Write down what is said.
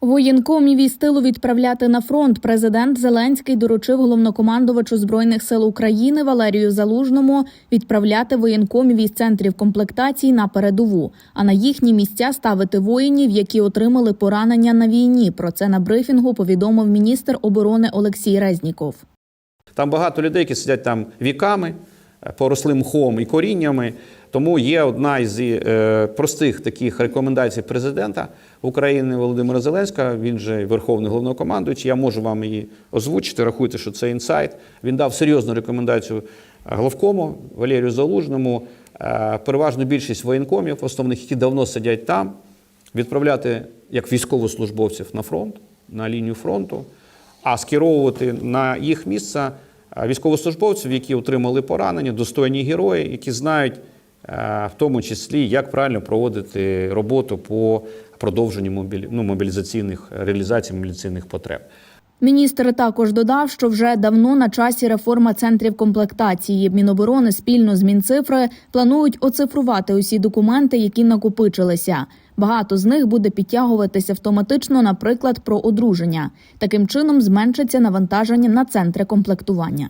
Воєнкомів із тилу відправляти на фронт. Президент Зеленський доручив головнокомандувачу збройних сил України Валерію Залужному відправляти воєнкомів із центрів комплектації на передову, а на їхні місця ставити воїнів, які отримали поранення на війні. Про це на брифінгу повідомив міністр оборони Олексій Резніков. Там багато людей, які сидять там віками, поросли мхом і коріннями. Тому є одна із е, простих таких рекомендацій президента України Володимира Зеленського. Він же верховний головнокомандуючий. Я можу вам її озвучити. Рахуйте, що це інсайт. Він дав серйозну рекомендацію головкому Валерію Залужному. Е, переважну більшість воєнкомів, основних, які давно сидять там, відправляти як військовослужбовців на фронт, на лінію фронту а скеровувати на їх місце військовослужбовців, які отримали поранення, достойні герої, які знають е, в тому числі, як правильно проводити роботу по продовженню ну, мобілізаційних реалізації мобілізаційних потреб. Міністр також додав, що вже давно на часі реформа центрів комплектації. Міноборони спільно з Мінцифри планують оцифрувати усі документи, які накопичилися. Багато з них буде підтягуватися автоматично, наприклад, про одруження. Таким чином зменшиться навантаження на центри комплектування.